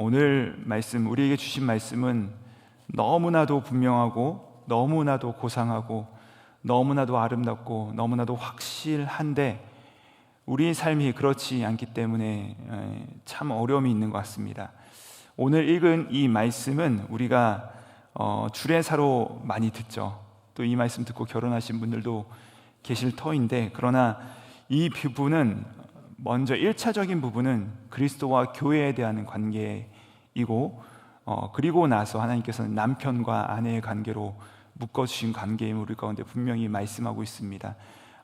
오늘 말씀 우리에게 주신 말씀은 너무나도 분명하고 너무나도 고상하고 너무나도 아름답고 너무나도 확실한데 우리 삶이 그렇지 않기 때문에 참 어려움이 있는 것 같습니다. 오늘 읽은 이 말씀은 우리가 어, 주례사로 많이 듣죠. 또 이 말씀 듣고 결혼하신 분들도 계실 터인데 그러나 이 부분은 먼저 1차적인 부분은 그리스도와 교회에 대한 관계이고 어, 그리고 나서 하나님께서는 남편과 아내의 관계로 묶어주신 관계임을 우리 가운데 분명히 말씀하고 있습니다.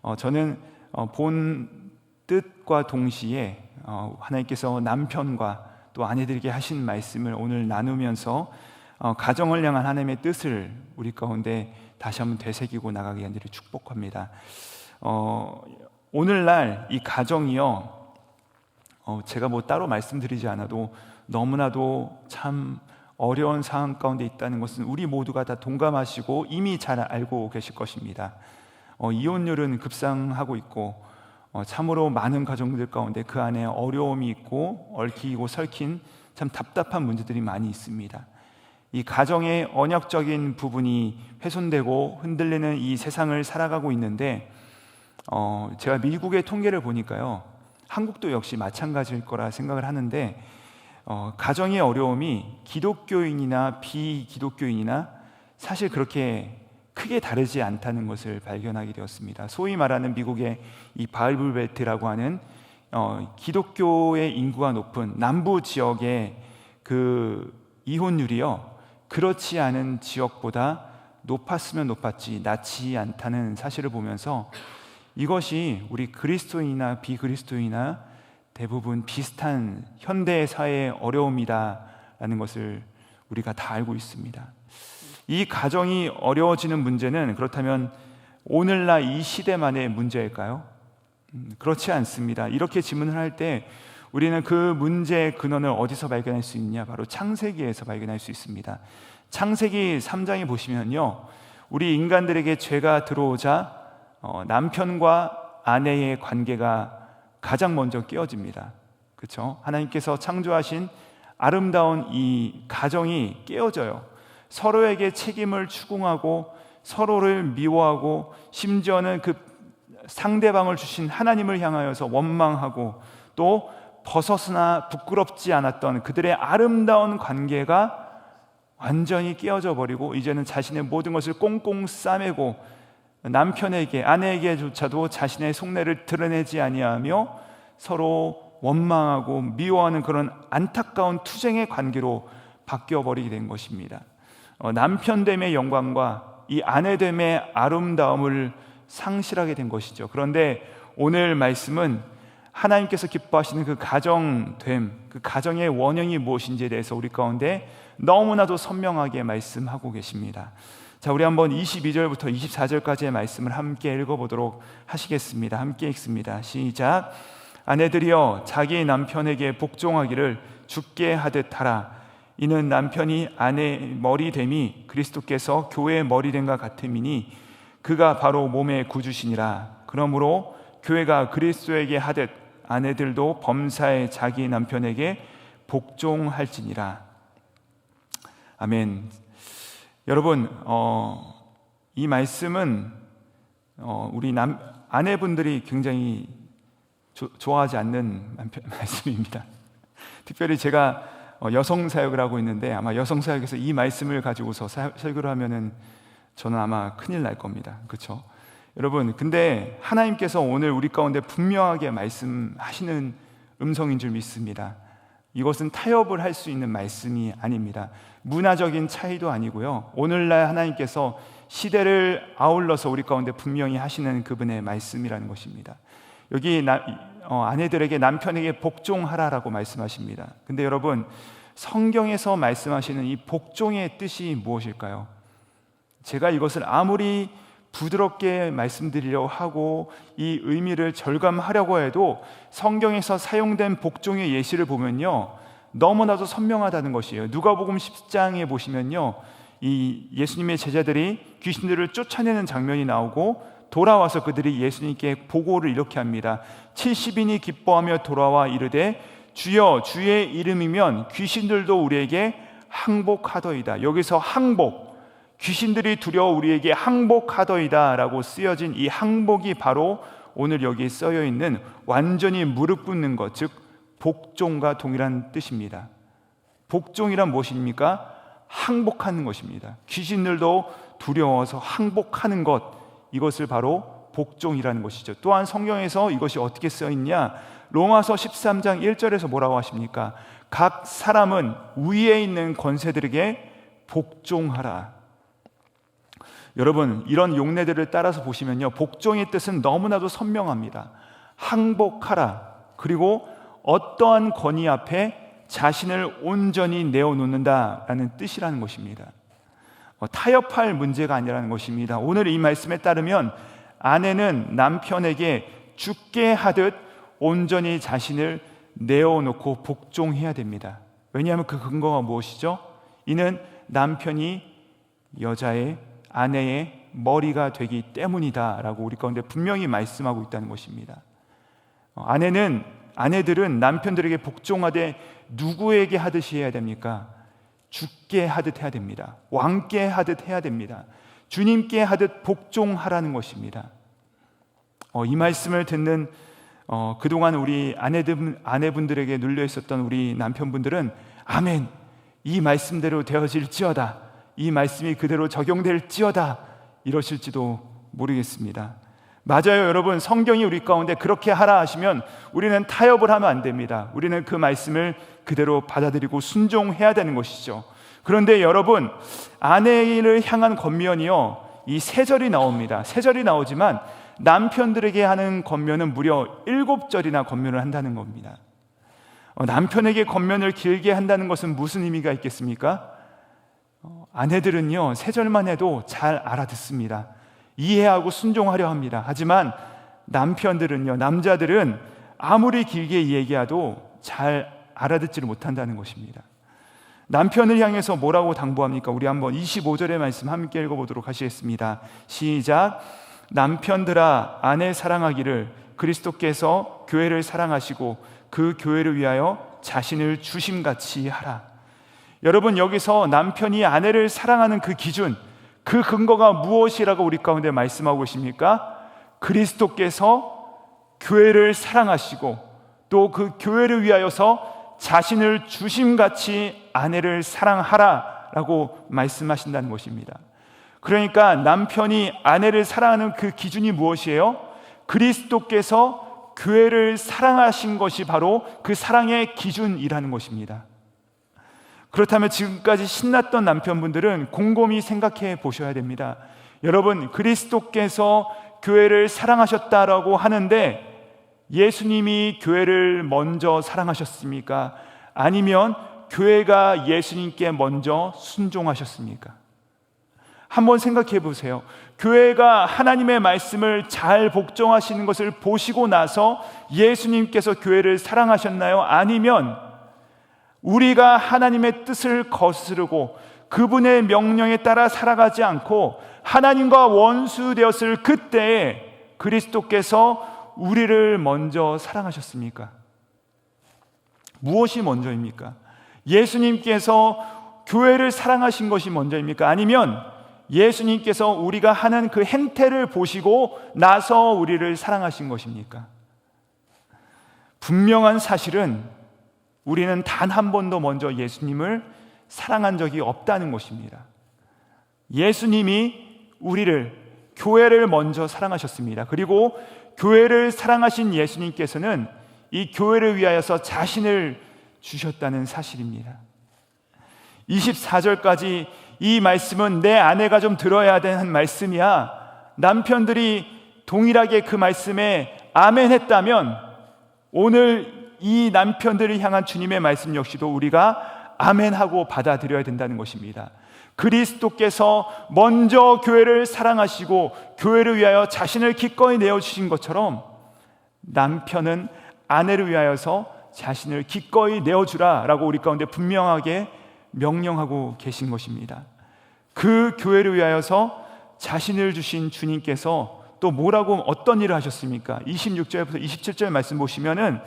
어, 저는 어, 본 뜻과 동시에 어, 하나님께서 남편과 또 아내들에게 하신 말씀을 오늘 나누면서 어, 가정을 향한 하나님의 뜻을 우리 가운데 다시 한번 되새기고 나가게 하기를 축복합니다. 어, 오늘날 이 가정이요, 어, 제가 뭐 따로 말씀드리지 않아도 너무나도 참 어려운 상황 가운데 있다는 것은 우리 모두가 다 동감하시고 이미 잘 알고 계실 것입니다. 어, 이혼율은 급상하고 있고 어, 참으로 많은 가정들 가운데 그 안에 어려움이 있고 얽히고 설킨 참 답답한 문제들이 많이 있습니다. 이 가정의 언약적인 부분이 훼손되고 흔들리는 이 세상을 살아가고 있는데 어, 제가 미국의 통계를 보니까요 한국도 역시 마찬가지일 거라 생각을 하는데 어, 가정의 어려움이 기독교인이나 비기독교인이나 사실 그렇게 크게 다르지 않다는 것을 발견하게 되었습니다. 소위 말하는 미국의 이 바이블 벨트라고 하는 어, 기독교의 인구가 높은 남부 지역의 그 이혼율이요 그렇지 않은 지역보다 높았으면 높았지 낮지 않다는 사실을 보면서 이것이 우리 그리스도인이나 비그리스도인이나 대부분 비슷한 현대 사회의 어려움이다라는 것을 우리가 다 알고 있습니다. 이 가정이 어려워지는 문제는 그렇다면 오늘날 이 시대만의 문제일까요? 음, 그렇지 않습니다. 이렇게 질문을 할 때 우리는 그 문제의 근원을 어디서 발견할 수 있냐? 바로 창세기에서 발견할 수 있습니다. 창세기 3장에 보시면요. 우리 인간들에게 죄가 들어오자 어, 남편과 아내의 관계가 가장 먼저 깨어집니다. 그렇죠? 하나님께서 창조하신 아름다운 이 가정이 깨어져요. 서로에게 책임을 추궁하고 서로를 미워하고 심지어는 그 상대방을 주신 하나님을 향하여서 원망하고 또 벗어서나 부끄럽지 않았던 그들의 아름다운 관계가 완전히 깨어져 버리고 이제는 자신의 모든 것을 꽁꽁 싸매고 남편에게 아내에게조차도 자신의 속내를 드러내지 아니하며 서로 원망하고 미워하는 그런 안타까운 투쟁의 관계로 바뀌어 버리게 된 것입니다. 어, 남편됨의 영광과 이 아내됨의 아름다움을 상실하게 된 것이죠. 그런데 오늘 말씀은 하나님께서 기뻐하시는 그 가정됨, 그 가정의 원형이 무엇인지에 대해서 우리 가운데 너무나도 선명하게 말씀하고 계십니다. 자, 우리 한번 22절부터 24절까지의 말씀을 함께 읽어보도록 하시겠습니다. 함께 읽습니다. 시작. 아내들이여 자기 남편에게 복종하기를 죽게 하듯 하라. 이는 남편이 아내 머리됨이 그리스도께서 교회의 머리됨과 같음이니 그가 바로 몸의 구주시니라. 그러므로 교회가 그리스도에게 하듯 아내들도 범사에 자기 남편에게 복종할지니라. 아멘. 여러분, 어, 이 말씀은 어, 우리 남, 아내분들이 굉장히 조, 좋아하지 않는 말씀입니다. 특별히 제가 어, 여성 사역을 하고 있는데 아마 여성 사역에서 이 말씀을 가지고서 설교를 하면은 저는 아마 큰일 날 겁니다. 그렇죠? 여러분, 근데 하나님께서 오늘 우리 가운데 분명하게 말씀하시는 음성인 줄 믿습니다. 이것은 타협을 할 수 있는 말씀이 아닙니다. 문화적인 차이도 아니고요. 오늘날 하나님께서 시대를 아울러서 우리 가운데 분명히 하시는 그분의 말씀이라는 것입니다. 여기 나, 어, 아내들에게 남편에게 복종하라라고 말씀하십니다. 근데 여러분 성경에서 말씀하시는 이 복종의 뜻이 무엇일까요? 제가 이것을 아무리 부드럽게 말씀드리려고 하고 이 의미를 절감하려고 해도 성경에서 사용된 복종의 예시를 보면요. 너무나도 선명하다는 것이에요. 누가복음 10장에 보시면요. 이 예수님의 제자들이 귀신들을 쫓아내는 장면이 나오고 돌아와서 그들이 예수님께 보고를 이렇게 합니다. 70인이 기뻐하며 돌아와 이르되 주여 주의 이름이면 귀신들도 우리에게 항복하더이다. 여기서 항복 귀신들이 두려워 우리에게 항복하더이다 라고 쓰여진 이 항복이 바로 오늘 여기 쓰여 있는 완전히 무릎 꿇는 것, 즉 복종과 동일한 뜻입니다. 복종이란 무엇입니까? 항복하는 것입니다. 귀신들도 두려워서 항복하는 것, 이것을 바로 복종이라는 것이죠. 또한 성경에서 이것이 어떻게 써 있냐? 로마서 13장 1절에서 뭐라고 하십니까? 각 사람은 위에 있는 권세들에게 복종하라. 여러분, 이런 용례들을 따라서 보시면요. 복종의 뜻은 너무나도 선명합니다. 항복하라. 그리고 어떠한 권위 앞에 자신을 온전히 내어놓는다라는 뜻이라는 것입니다. 어, 타협할 문제가 아니라는 것입니다. 오늘 이 말씀에 따르면 아내는 남편에게 죽게 하듯 온전히 자신을 내어놓고 복종해야 됩니다. 왜냐하면 그 근거가 무엇이죠? 이는 남편이 여자의 아내의 머리가 되기 때문이다 라고 우리 가운데 분명히 말씀하고 있다는 것입니다. 어, 아내는 아내들은 남편들에게 복종하되 누구에게 하듯이 해야 됩니까? 죽게 하듯 해야 됩니다. 왕께 하듯 해야 됩니다. 주님께 하듯 복종하라는 것입니다. 어, 이 말씀을 듣는 어, 그동안 우리 아내들, 아내분들에게 눌려 있었던 우리 남편분들은 아멘. 이 말씀대로 되어질지어다. 이 말씀이 그대로 적용될지어다. 이러실지도 모르겠습니다. 맞아요, 여러분. 성경이 우리 가운데 그렇게 하라 하시면 우리는 타협을 하면 안 됩니다. 우리는 그 말씀을 그대로 받아들이고 순종해야 되는 것이죠. 그런데 여러분, 아내를 향한 권면이요. 이 세 절이 나옵니다. 세 절이 나오지만 남편들에게 하는 권면은 무려 일곱 절이나 권면을 한다는 겁니다. 어, 남편에게 권면을 길게 한다는 것은 무슨 의미가 있겠습니까? 어, 아내들은요, 세 절만 해도 잘 알아듣습니다. 이해하고 순종하려 합니다. 하지만 남편들은요, 남자들은 아무리 길게 얘기해도 잘 알아듣지를 못한다는 것입니다. 남편을 향해서 뭐라고 당부합니까? 우리 한번 25절의 말씀 함께 읽어보도록 하시겠습니다. 시작. 남편들아, 아내 사랑하기를 그리스도께서 교회를 사랑하시고 그 교회를 위하여 자신을 주심같이 하라. 여러분, 여기서 남편이 아내를 사랑하는 그 기준, 그 근거가 무엇이라고 우리 가운데 말씀하고 계십니까? 그리스도께서 교회를 사랑하시고 또 그 교회를 위하여서 자신을 주심같이 아내를 사랑하라 라고 말씀하신다는 것입니다. 그러니까 남편이 아내를 사랑하는 그 기준이 무엇이에요? 그리스도께서 교회를 사랑하신 것이 바로 그 사랑의 기준이라는 것입니다. 그렇다면 지금까지 신났던 남편분들은 곰곰이 생각해 보셔야 됩니다. 여러분, 그리스도께서 교회를 사랑하셨다라고 하는데 예수님이 교회를 먼저 사랑하셨습니까? 아니면 교회가 예수님께 먼저 순종하셨습니까? 한번 생각해 보세요. 교회가 하나님의 말씀을 잘 복종하시는 것을 보시고 나서 예수님께서 교회를 사랑하셨나요? 아니면 우리가 하나님의 뜻을 거스르고 그분의 명령에 따라 살아가지 않고 하나님과 원수 되었을 그때에 그리스도께서 우리를 먼저 사랑하셨습니까? 무엇이 먼저입니까? 예수님께서 교회를 사랑하신 것이 먼저입니까? 아니면 예수님께서 우리가 하는 그 행태를 보시고 나서 우리를 사랑하신 것입니까? 분명한 사실은 우리는 단 한 번도 먼저 예수님을 사랑한 적이 없다는 것입니다. 예수님이 우리를 교회를 먼저 사랑하셨습니다. 그리고 교회를 사랑하신 예수님께서는 이 교회를 위하여서 자신을 주셨다는 사실입니다. 24절까지 이 말씀은 내 아내가 좀 들어야 되는 말씀이야. 남편들이 동일하게 그 말씀에 아멘 했다면 오늘 이 남편들을 향한 주님의 말씀 역시도 우리가 아멘하고 받아들여야 된다는 것입니다. 그리스도께서 먼저 교회를 사랑하시고 교회를 위하여 자신을 기꺼이 내어주신 것처럼 남편은 아내를 위하여서 자신을 기꺼이 내어주라 라고 우리 가운데 분명하게 명령하고 계신 것입니다. 그 교회를 위하여서 자신을 주신 주님께서 또 뭐라고 어떤 일을 하셨습니까? 26절부터 27절 말씀 보시면은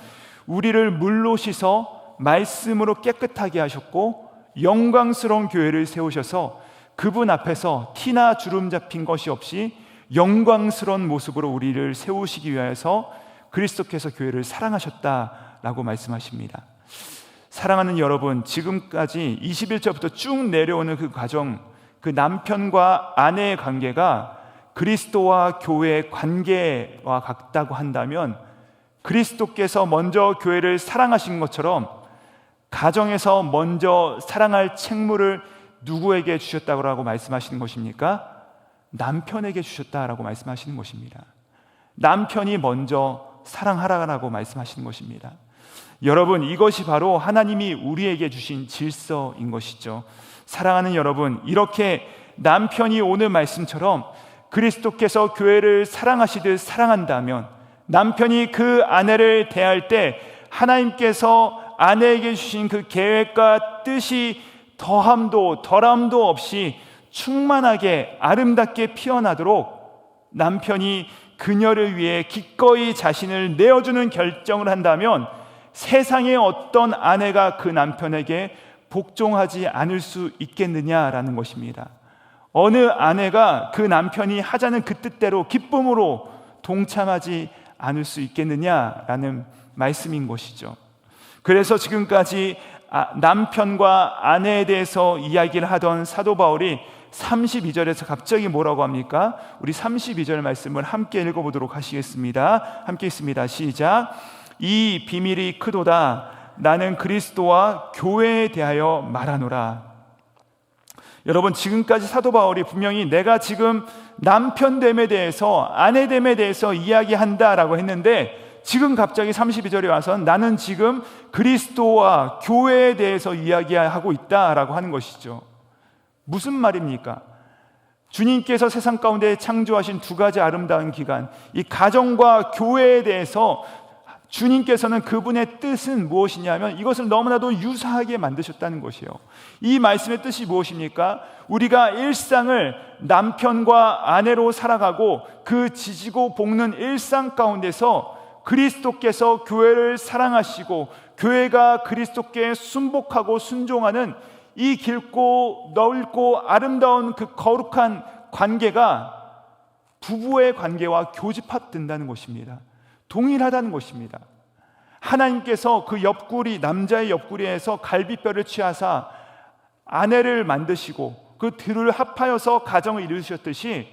우리를 물로 씻어 말씀으로 깨끗하게 하셨고 영광스러운 교회를 세우셔서 그분 앞에서 티나 주름 잡힌 것이 없이 영광스러운 모습으로 우리를 세우시기 위하여서 그리스도께서 교회를 사랑하셨다라고 말씀하십니다. 사랑하는 여러분, 지금까지 21절부터 쭉 내려오는 그 과정, 그 남편과 아내의 관계가 그리스도와 교회의 관계와 같다고 한다면 그리스도께서 먼저 교회를 사랑하신 것처럼 가정에서 먼저 사랑할 책무를 누구에게 주셨다고 말씀하시는 것입니까? 남편에게 주셨다라고 말씀하시는 것입니다. 남편이 먼저 사랑하라고 말씀하시는 것입니다. 여러분, 이것이 바로 하나님이 우리에게 주신 질서인 것이죠. 사랑하는 여러분, 이렇게 남편이 오늘 말씀처럼 그리스도께서 교회를 사랑하시듯 사랑한다면 남편이 그 아내를 대할 때 하나님께서 아내에게 주신 그 계획과 뜻이 더함도 덜함도 없이 충만하게 아름답게 피어나도록 남편이 그녀를 위해 기꺼이 자신을 내어주는 결정을 한다면 세상의 어떤 아내가 그 남편에게 복종하지 않을 수 있겠느냐라는 것입니다. 어느 아내가 그 남편이 하자는 그 뜻대로 기쁨으로 동참하지 않을 수 있겠느냐라는 말씀인 것이죠. 그래서 지금까지 아, 남편과 아내에 대해서 이야기를 하던 사도 바울이 32절에서 갑자기 뭐라고 합니까? 우리 32절 말씀을 함께 읽어보도록 하시겠습니다. 함께 있습니다. 시작. 이 비밀이 크도다. 나는 그리스도와 교회에 대하여 말하노라. 여러분, 지금까지 사도 바울이 분명히 내가 지금 남편됨에 대해서, 아내됨에 대해서 이야기한다라고 했는데, 지금 갑자기 32절에 와서 나는 지금 그리스도와 교회에 대해서 이야기하고 있다라고 하는 것이죠. 무슨 말입니까? 주님께서 세상 가운데 창조하신 두 가지 아름다운 기간, 이 가정과 교회에 대해서 주님께서는 그분의 뜻은 무엇이냐면 이것을 너무나도 유사하게 만드셨다는 것이에요. 이 말씀의 뜻이 무엇입니까? 우리가 일상을 남편과 아내로 살아가고 그 지지고 볶는 일상 가운데서 그리스도께서 교회를 사랑하시고 교회가 그리스도께 순복하고 순종하는 이 길고 넓고 아름다운 그 거룩한 관계가 부부의 관계와 교집합된다는 것입니다. 동일하다는 것입니다. 하나님께서 그 옆구리 남자의 옆구리에서 갈비뼈를 취하사 아내를 만드시고 그 둘을 합하여서 가정을 이루셨듯이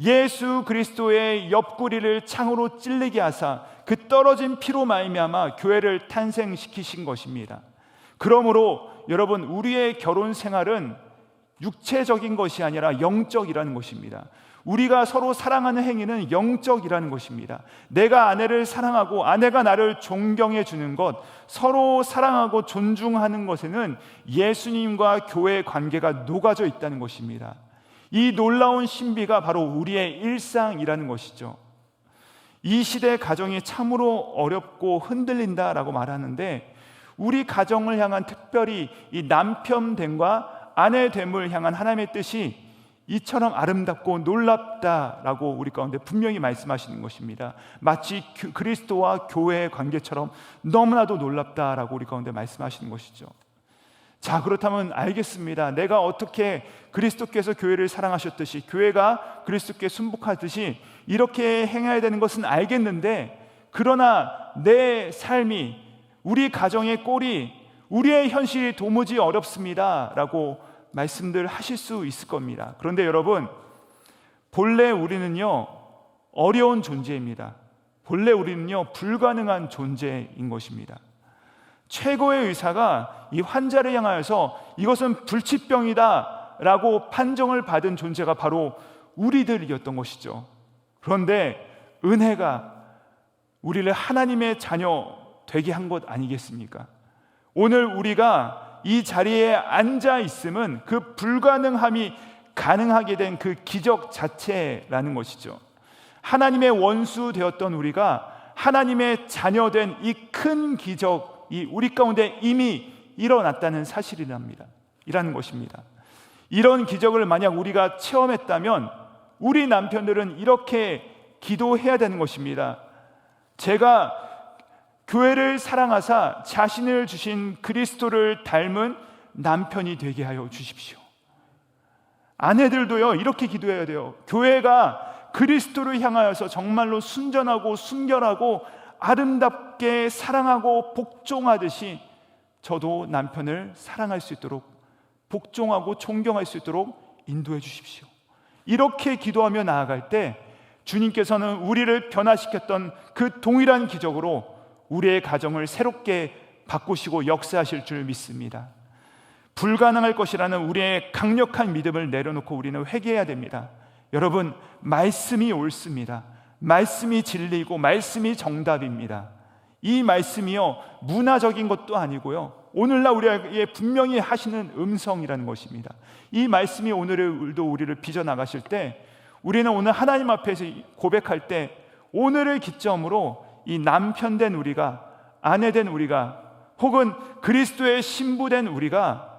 예수 그리스도의 옆구리를 창으로 찔리게 하사 그 떨어진 피로 말미암아 교회를 탄생시키신 것입니다. 그러므로 여러분 우리의 결혼 생활은 육체적인 것이 아니라 영적이라는 것입니다. 우리가 서로 사랑하는 행위는 영적이라는 것입니다. 내가 아내를 사랑하고 아내가 나를 존경해 주는 것, 서로 사랑하고 존중하는 것에는 예수님과 교회의 관계가 녹아져 있다는 것입니다. 이 놀라운 신비가 바로 우리의 일상이라는 것이죠. 이 시대 가정이 참으로 어렵고 흔들린다라고 말하는데 우리 가정을 향한 특별히 이 남편됨과 아내됨을 향한 하나님의 뜻이 이처럼 아름답고 놀랍다라고 우리 가운데 분명히 말씀하시는 것입니다. 마치 그리스도와 교회의 관계처럼 너무나도 놀랍다라고 우리 가운데 말씀하시는 것이죠. 자, 그렇다면 알겠습니다. 내가 어떻게 그리스도께서 교회를 사랑하셨듯이 교회가 그리스도께 순복하듯이 이렇게 행해야 되는 것은 알겠는데 그러나 내 삶이 우리 가정의 꼴이 우리의 현실이 도무지 어렵습니다 라고 말씀들 하실 수 있을 겁니다. 그런데 여러분 본래 우리는요 어려운 존재입니다. 본래 우리는요 불가능한 존재인 것입니다. 최고의 의사가 이 환자를 향하여서 이것은 불치병이다 라고 판정을 받은 존재가 바로 우리들이었던 것이죠. 그런데 은혜가 우리를 하나님의 자녀 되게 한 것 아니겠습니까? 오늘 우리가 이 자리에 앉아 있음은 그 불가능함이 가능하게 된 그 기적 자체라는 것이죠. 하나님의 원수 되었던 우리가 하나님의 자녀된 이 큰 기적이 우리 가운데 이미 일어났다는 사실이랍니다. 이라는 것입니다. 이런 기적을 만약 우리가 체험했다면 우리 남편들은 이렇게 기도해야 되는 것입니다. 제가 교회를 사랑하사 자신을 주신 그리스도를 닮은 남편이 되게 하여 주십시오. 아내들도요, 이렇게 기도해야 돼요. 교회가 그리스도를 향하여서 정말로 순전하고 순결하고 아름답게 사랑하고 복종하듯이 저도 남편을 사랑할 수 있도록 복종하고 존경할 수 있도록 인도해 주십시오. 이렇게 기도하며 나아갈 때 주님께서는 우리를 변화시켰던 그 동일한 기적으로 우리의 가정을 새롭게 바꾸시고 역사하실 줄 믿습니다. 불가능할 것이라는 우리의 강력한 믿음을 내려놓고 우리는 회개해야 됩니다. 여러분, 말씀이 옳습니다. 말씀이 진리고 말씀이 정답입니다. 이 말씀이요, 문화적인 것도 아니고요. 오늘날 우리에게 분명히 하시는 음성이라는 것입니다. 이 말씀이 오늘도 우리를 빚어 나가실 때 우리는 오늘 하나님 앞에서 고백할 때 오늘을 기점으로 이 남편 된 우리가 아내 된 우리가 혹은 그리스도의 신부 된 우리가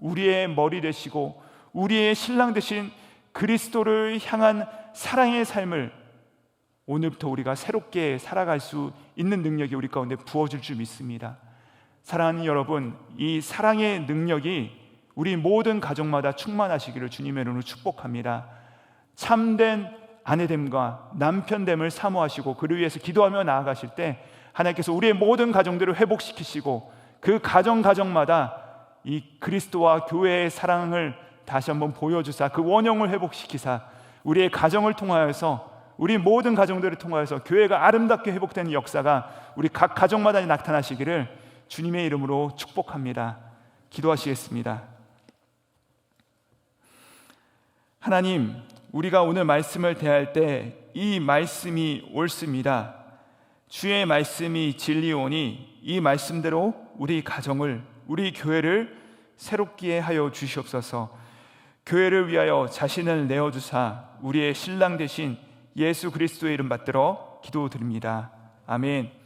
우리의 머리 되시고 우리의 신랑 되신 그리스도를 향한 사랑의 삶을 오늘부터 우리가 새롭게 살아갈 수 있는 능력이 우리 가운데 부어질 줄 믿습니다. 사랑하는 여러분, 이 사랑의 능력이 우리 모든 가정마다 충만하시기를 주님의 이름으로 축복합니다. 참된 아내됨과 남편됨을 사모하시고 그를 위해서 기도하며 나아가실 때 하나님께서 우리의 모든 가정들을 회복시키시고 그 가정 가정마다 이 그리스도와 교회의 사랑을 다시 한번 보여주사 그 원형을 회복시키사 우리의 가정을 통하여서 우리 모든 가정들을 통하여서 교회가 아름답게 회복되는 역사가 우리 각 가정마다 나타나시기를 주님의 이름으로 축복합니다. 기도하시겠습니다. 하나님, 우리가 오늘 말씀을 대할 때 이 말씀이 옳습니다. 주의 말씀이 진리오니 이 말씀대로 우리 가정을 우리 교회를 새롭게 하여 주시옵소서. 교회를 위하여 자신을 내어 주사 우리의 신랑 되신 예수 그리스도의 이름 받들어 기도드립니다. 아멘.